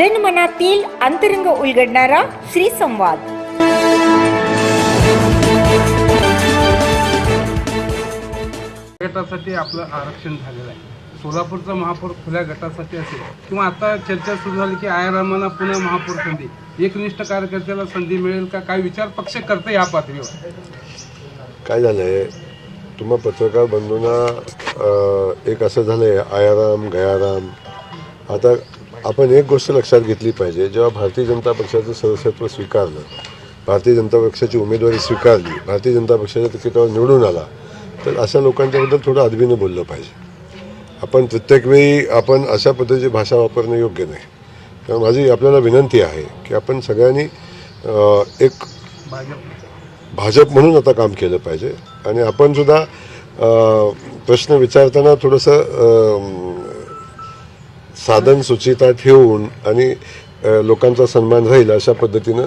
मनातील अंतरंग उलगडणारा श्री संवाद गटासाठी आपलं आरक्षण झालेलं आहे. सोलापूरचा महापौर खुल्या गटासाठी असेल किंवा आता चर्चा सुरू झाली की आयारामांना पुन्हा महापौर संधी. एकनिष्ठ कार्यकर्त्याला संधी मिळेल का? काय विचार पक्ष करते या पातळीवर? काय झालंय? तुम्हा पत्रकार बंधूंना एक असं झालंय आयाराम गयाराम आता आपण एक गोष्ट लक्षात घेतली पाहिजे जेव्हा भारतीय जनता पक्षाचं सदस्यत्व स्वीकारलं भारतीय जनता पक्षाची उमेदवारी स्वीकारली भारतीय जनता पक्षाच्या तिकिटावर निवडून आला तर अशा लोकांच्याबद्दल थोडं अदबीनं बोललं पाहिजे. आपण प्रत्येक वेळी आपण अशा पद्धतीची भाषा वापरणं योग्य नाही. तर माझी आपल्याला विनंती आहे की आपण सगळ्यांनी एक भाजप म्हणून आता काम केलं पाहिजे. आणि आपणसुद्धा प्रश्न विचारताना थोडंसं साधन सुचिता ठेवून आणि लोकांचा सन्मान राहील अशा पद्धतीनं